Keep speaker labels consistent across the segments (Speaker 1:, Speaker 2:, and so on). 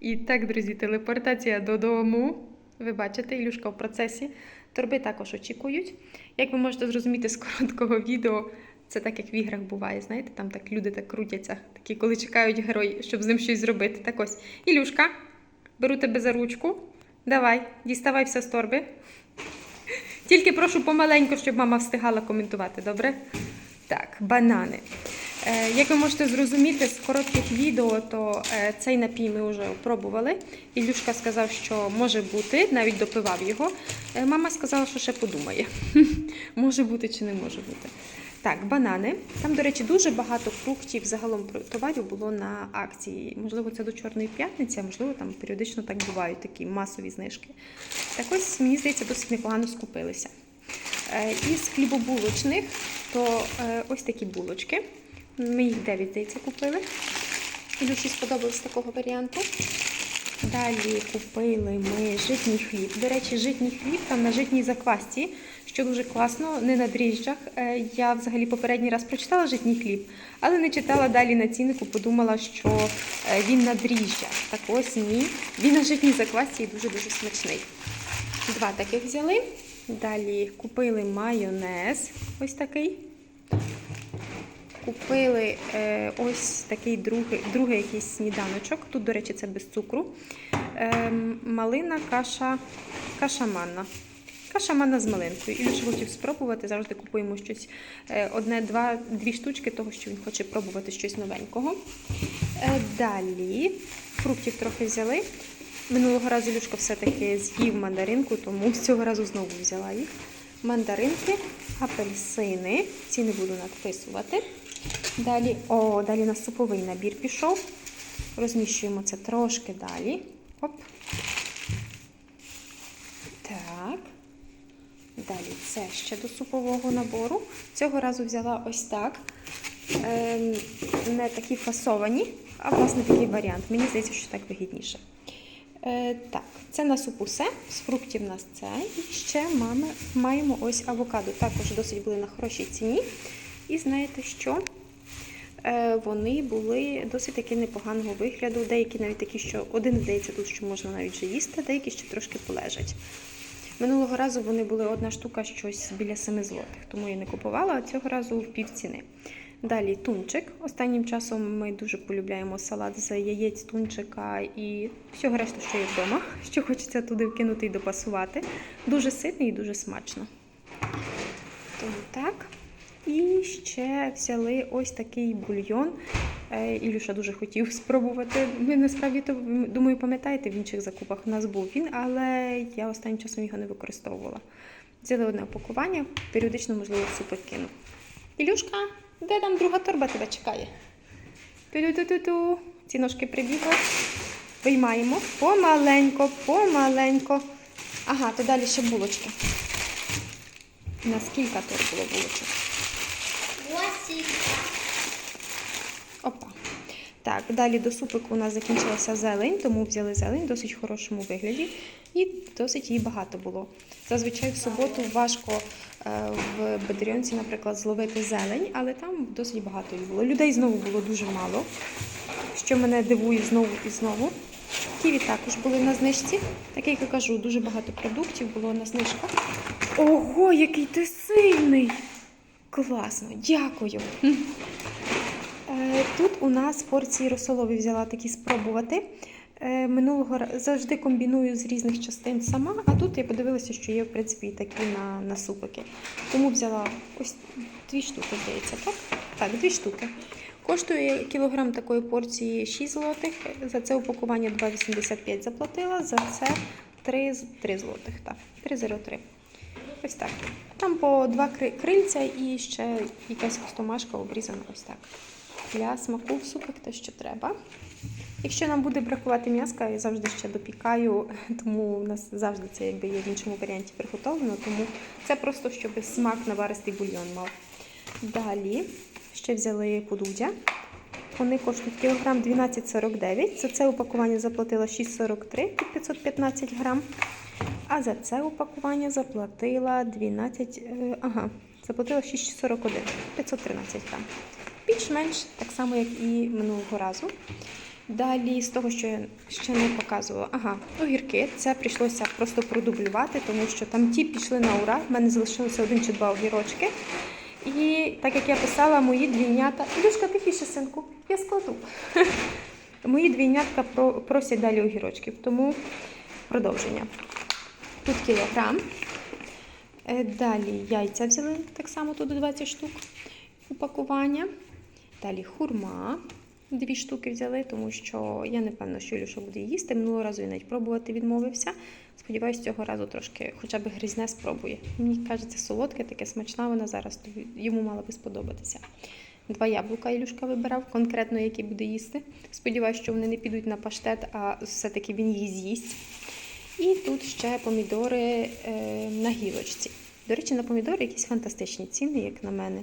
Speaker 1: І так, друзі, телепортація додому. Ви бачите, Ілюшка в процесі. Торби також очікують. Як ви можете зрозуміти з короткого відео, це так, як в іграх буває, знаєте, там так люди так крутяться, такі, коли чекають герої, щоб з ним щось зробити. Так ось. Ілюшка, беру тебе за ручку. Давай, діставай все з торби. Тільки прошу помаленьку, щоб мама встигала коментувати, добре? Так, банани. Е, Як ви можете зрозуміти з коротких відео, то е, цей напій ми вже пробували. Ілюшка сказав, що може бути, навіть допивав його. Е, Мама сказала, що ще подумає. може бути чи не може бути. Так, банани. Там, до речі, дуже багато фруктів, загалом товарів було на акції. Можливо, це до Чорної п'ятниці, а можливо, там періодично так бувають такі масові знижки. Так ось, мені здається, досить непогано скупилися. Із хлібобулочних, то е, ось такі булочки. Ми їх 9, здається, купили. Ілюші сподобався такого варіанту. Далі купили ми житній хліб. До речі, житній хліб там на житній заквасті, що дуже класно, не на дріжджах. Е, Я взагалі попередній раз прочитала житній хліб, але не читала далі на ціннику, подумала, що е, він на дріжджах. Так ось ні. Він на житній заквасті і дуже-дуже смачний. Два таких взяли. Далі купили майонез, ось такий. Купили е, ось такий другий, другий якийсь сніданочок. Тут, до речі, це без цукру. Е, малина, каша, каша манна. Каша манна з малинкою. І Ілюша хотів спробувати. Завжди купуємо щось е, одне, два, дві штучки, того, що він хоче пробувати щось новенького. Е, далі фруктів трохи взяли. Минулого разу Люшка все-таки з'їв мандаринку, тому цього разу знову взяла їх. Мандаринки, апельсини. Ці не буду надписувати. Далі, о, далі на суповий набір пішов. Розміщуємо це трошки далі. Оп. Так. Далі це ще до супового набору. Цього разу взяла ось так. Ем, не такі фасовані, а власне такий варіант. Мені здається, що так вигідніше. Е, так, це на супу. З фруктів у нас це. І ще мами, маємо ось авокадо. Також досить були на хорошій ціні. І знаєте що? Е, вони були досить таки непоганого вигляду. Деякі навіть такі, що один здається тут, що можна навіть вже їсти, деякі ще трошки полежать. Минулого разу вони були одна штука щось біля 7 злотих, тому я не купувала, а цього разу в пів ціни. Далі тунчик. Останнім часом ми дуже полюбляємо салат з яєць, тунчика і всього решту, що є вдома, що хочеться туди вкинути і допасувати. Дуже ситний і дуже смачно. Тому так. І ще взяли ось такий бульйон. Е, Ілюша дуже хотів спробувати. Ми насправді то думаю, пам'ятаєте, в інших закупах у нас був він, але я останнім часом його не використовувала. Взяли одне опакування, періодично, можливо, в супи кину. Ілюшка, де там друга торба тебе чекає? Ту-ту-ту-ту. Ці ножки прибігли. Виймаємо помаленько, помаленько. Ага, то далі ще булочки. На скільки було булочок?
Speaker 2: Восемь.
Speaker 1: Опа. Так, далі до супику у нас закінчилася зелень, тому взяли зелень в досить хорошому вигляді і досить її багато було. Зазвичай в суботу важко в Бедріонці, наприклад, зловити зелень, але там досить багато її було. Людей знову було дуже мало, що мене дивує знову і знову. Ківі також були на знижці. Так як я кажу, дуже багато продуктів було на знижках. Ого, який ти сильний! Класно, дякую. Е, Тут у нас порції розсолові взяла такі спробувати. Е, Минулого завжди комбіную з різних частин сама, а тут я подивилася, що є в принципі такі на, на супики. Тому взяла ось дві штуки, здається, так? Так, дві штуки. Коштує кілограм такої порції 6 злотих. За це упакування 2,85 заплатила, за це 3, 3 злотих. Так, 3,03. Ось так. Там по два крильця і ще якась костомашка обрізана ось так. Для смаку в супик те, що треба. Якщо нам буде бракувати м'яска, я завжди ще допікаю, тому у нас завжди це якби є в іншому варіанті приготовлено, тому це просто щоб смак наваристий бульйон мав. Далі ще взяли подудя. Вони коштують кілограм 12,49. За це упакування заплатила 6,43 під 515 грам. А за це упакування заплатила 12, е, ага, заплатила 6,41, 513 грам. більш-менш так само, як і минулого разу. Далі, з того, що я ще не показувала, ага, огірки. Це прийшлося просто продублювати, тому що там ті пішли на ура. В мене залишилося один чи два огірочки. І так як я писала, мої двійнята. Ілюшка, тихіше, синку, я складу. Мої двійнятка просять далі огірочків, тому продовження. Тут кілограм. Е, Далі яйця взяли так само тут 20 штук упакування. Далі хурма. Дві штуки взяли, тому що я не певна, що Ілюша буде їсти. Минулого разу він навіть пробувати відмовився. Сподіваюсь, цього разу трошки хоча б грізне спробує. Мені кажеться, солодке, таке смачна вона зараз, йому мала би сподобатися. Два яблука Ілюшка вибирав, конкретно які буде їсти. Сподіваюсь, що вони не підуть на паштет, а все-таки він їх з'їсть. І тут ще помідори е, на гілочці. До речі, на помідори якісь фантастичні ціни, як на мене.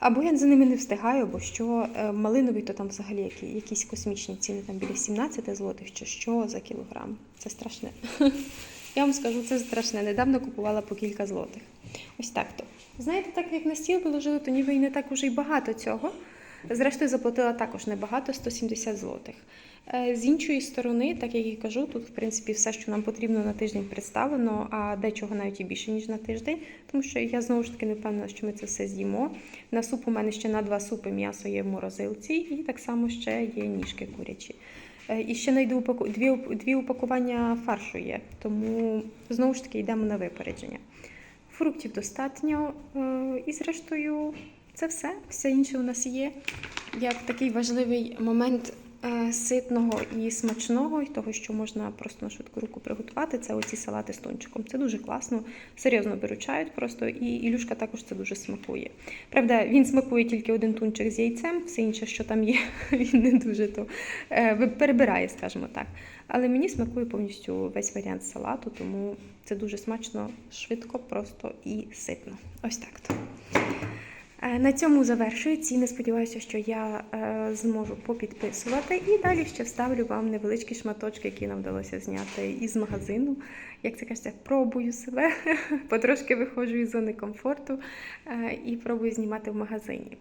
Speaker 1: Або я за ними не встигаю, бо що малинові, малиновий, то там взагалі які, якісь космічні ціни, там біля 17 злотих чи що за кілограм. Це страшне. Я вам скажу, це страшне. Недавно купувала по кілька злотих. Ось так то. Знаєте, так як на стіл положили, то ніби і не так уже й багато цього. Зрештою, заплатила також небагато 170 злотих. Е, З іншої сторони, так як і кажу, тут в принципі все, що нам потрібно на тиждень представлено, а дечого навіть і більше ніж на тиждень, тому що я знову ж таки не впевнена, що ми це все з'їмо. На суп у мене ще на два супи м'ясо є в морозилці, і так само ще є ніжки курячі. Е, І ще знайду дві, дві упакування фаршу є, тому знову ж таки йдемо на випередження. Фруктів достатньо, е, і зрештою це все. Все інше у нас є. Як такий важливий момент е, ситного і смачного, і того, що можна просто на швидку руку приготувати, це оці салати з тончиком. Це дуже класно, серйозно беручають просто, і Ілюшка також це дуже смакує. Правда, він смакує тільки один тунчик з яйцем, все інше, що там є, він не дуже то е, перебирає, скажімо так. Але мені смакує повністю весь варіант салату, тому це дуже смачно, швидко, просто і ситно. Ось так то. Е, На цьому завершую ціни. Сподіваюся, що я е, зможу попідписувати. І далі ще вставлю вам невеличкі шматочки, які нам вдалося зняти із магазину. Як це кажеться, пробую себе, потрошки виходжу із зони комфорту е, і пробую знімати в магазині.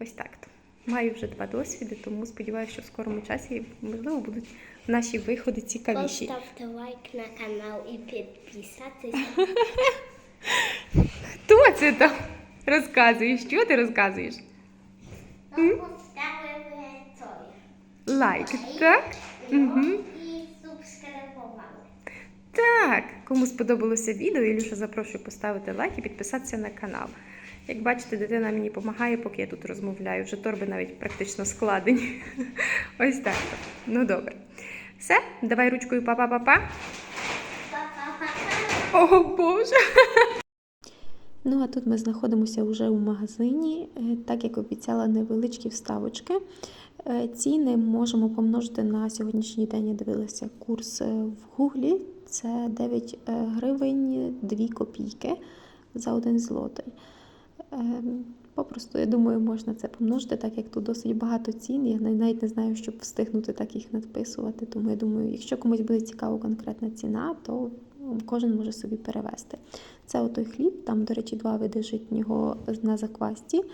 Speaker 1: Ось так. то. Маю вже два досвіди, тому сподіваюся, що в скорому часі можливо будуть наші виходи цікавіші.
Speaker 2: Поставте лайк на канал і підписатися.
Speaker 1: Хто це там розказує? Що ти розказуєш?
Speaker 2: Ну, поставили той.
Speaker 1: Лайк, так? Угу.
Speaker 2: і.
Speaker 1: Так, кому сподобалося відео, Ілюша запрошую поставити лайк і підписатися на канал. Як бачите, дитина мені допомагає, поки я тут розмовляю. Вже торби навіть практично складені. Ось так. то. Ну добре. Все, давай ручкою. Па-па-па-па. О Боже! Ну, а тут ми знаходимося вже у магазині, Е, так як обіцяла невеличкі вставочки. Е, Ціни можемо помножити на сьогоднішній день. Я дивилася курс е, в Гуглі. Це 9 е, гривень 2 копійки за один злотий. Е, Попросту, я думаю, можна це помножити, так як тут досить багато цін. Я навіть не знаю, щоб встигнути так їх надписувати. Тому я думаю, якщо комусь буде цікава конкретна ціна, то кожен може собі перевести. Це отой хліб, там, до речі, два види житнього на заквасті.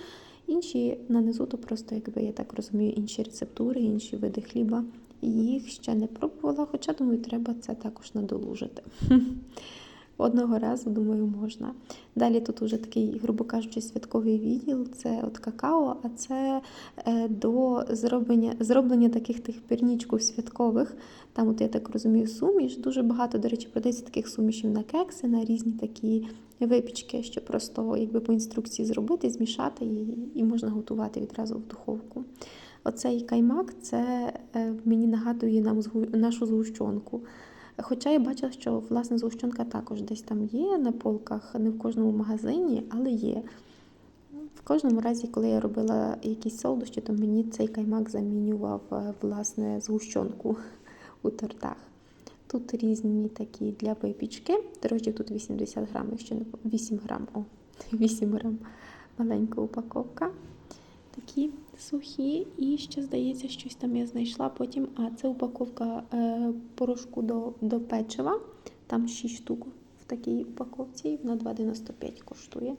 Speaker 1: Інші нанизу, то просто, якби я так розумію, інші рецептури, інші види хліба. Їх ще не пробувала, хоча думаю, треба це також надолужити. Одного разу, думаю, можна. Далі тут уже такий, грубо кажучи, святковий відділ. Це от какао, а це е, до зроблення, зроблення таких тих пірнічків святкових. Там, от я так розумію, суміш. Дуже багато, до речі, продається таких сумішів на кекси, на різні такі випічки, що просто якби по інструкції зробити, змішати і, і можна готувати відразу в духовку. Оцей каймак це е, мені нагадує нам нашу згущенку. Хоча я бачила, що власне згущенка також десь там є на полках, не в кожному магазині, але є. В кожному разі, коли я робила якісь солодощі, то мені цей каймак замінював е, власне згущенку у тортах. Тут різні такі для випічки. Дрожджів тут 80 грам, якщо не 8 грам. О, 8 грам маленька упаковка. Такі сухі. І ще, здається, щось там я знайшла потім. А це упаковка е, порошку до, до печива. Там 6 штук в такій упаковці, і вона 2,95 коштує.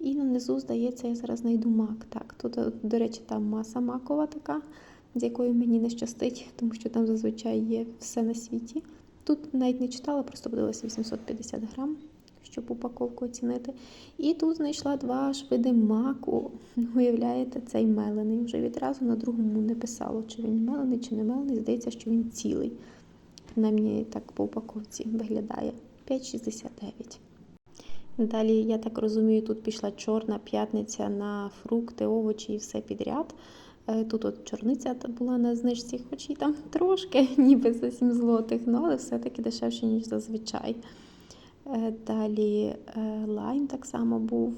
Speaker 1: І внизу, здається, я зараз знайду мак. Так, тут, е, до речі, там маса макова така, з якою мені не щастить, тому що там зазвичай є все на світі. Тут навіть не читала, просто подивилася 850 грам, щоб упаковку оцінити. І тут знайшла два ж види маку. Ну, Уявляєте, цей мелений. Вже відразу на другому не писало, чи він мелений, чи не мелений. Здається, що він цілий. Принаймні так по упаковці виглядає. 5,69. Далі, я так розумію, тут пішла чорна п'ятниця на фрукти, овочі і все підряд. Е, Тут от чорниця була на знижці, хоч і там трошки, ніби за 7 злотих, ну, але все-таки дешевше, ніж зазвичай. Е, Далі е, лайм так само був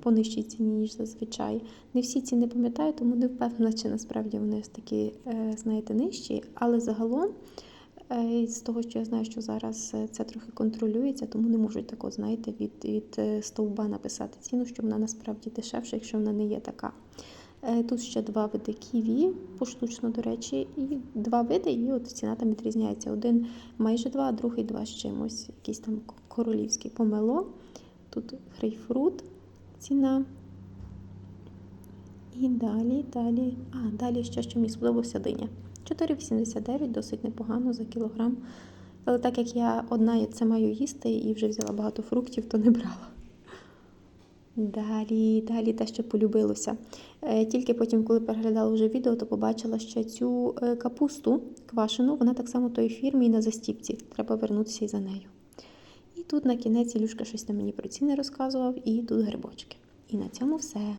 Speaker 1: по нижчій ціні, ніж зазвичай. Не всі ціни пам'ятаю, тому не впевнена, чи насправді вони ось такі, е, знаєте, нижчі. Але загалом, з того, що я знаю, що зараз це трохи контролюється, тому не можуть так, знаєте, від, від стовба написати ціну, що вона насправді дешевша, якщо вона не є така. Тут ще два види ківі, поштучно, до речі, і два види, і от ціна там відрізняється. Один майже два, а другий два з чимось. Якийсь там королівський помело. Тут грейпфрут ціна. І далі, далі. А, далі ще, що мені сподобався диня. 4,89, досить непогано за кілограм. Але так як я одна це маю їсти і вже взяла багато фруктів, то не брала. Далі, далі те, що полюбилося. Е, Тільки потім, коли переглядала вже відео, то побачила ще цю е, капусту квашену, вона так само тої фірмі і на застіпці. Треба вернутися і за нею. Тут на кінець Ілюшка щось на мені про ціни розказував, і тут грибочки. І на цьому все.